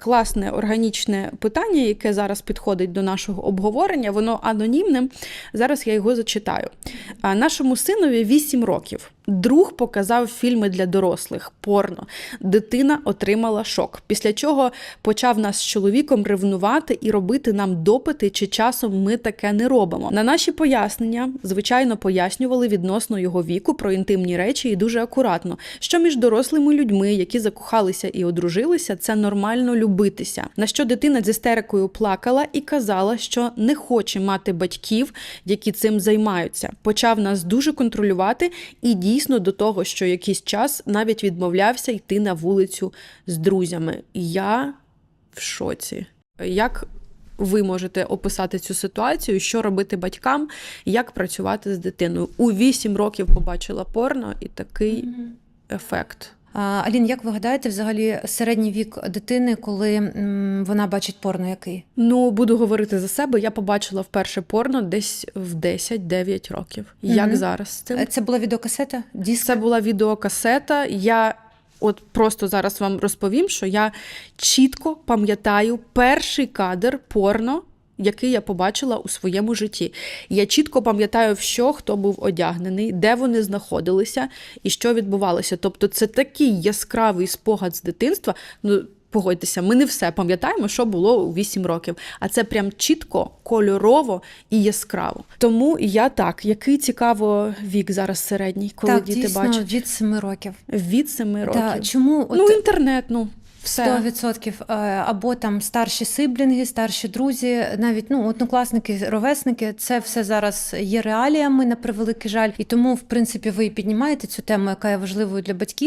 класне органічне питання, яке зараз підходить до нашого обговорення. Воно анонімне. Зараз я його зачитаю. Нашому синові 8 років. Друг показав фільми для дорослих, порно. Дитина отримала шок. Після чого почав нас з чоловіком ревнувати і робити нам допити, чи часом ми таке не робимо. На наші пояснення, звичайно, пояснювали відносно його віку про інтимні речі і дуже акуратно, що між дорослими людьми, які закохалися і одружилися, це нормально любитися. На що дитина з істерикою плакала і казала, що не хоче мати батьків, які цим займаються. Почав нас дуже контролювати і дійсно до того, що якийсь час навіть відмовлявся йти на вулицю з друзями. Я в шоці. Як ви можете описати цю ситуацію, що робити батькам, як працювати з дитиною? У 8 років побачила порно і такий ефект. Алін, як ви гадаєте, взагалі середній вік дитини, коли вона бачить порно який? Ну, буду говорити за себе. Я побачила вперше порно десь в 10-9 років. Як зараз з цим? Е, Це була відеокасета? Диск? Це була відеокасета. Я от просто зараз вам розповім, що я чітко пам'ятаю перший кадр порно. Який я побачила у своєму житті. Я чітко пам'ятаю, в що хто був одягнений, де вони знаходилися і що відбувалося. Тобто, це такий яскравий спогад з дитинства. Ну, погодьтеся, ми не все пам'ятаємо, що було у 8 років. А це прям чітко, кольорово і яскраво. Тому я так, який цікаво вік зараз середній, коли так, діти дійсно, бачать від 7 років. від 7 років. Да, чому Ну, от інтернет, ну все. 100% е, або там старші сиблінги, старші друзі, навіть ну однокласники, ровесники, це все зараз є реаліями на превеликий жаль. І тому, в принципі, ви піднімаєте цю тему, яка є важливою для батьків.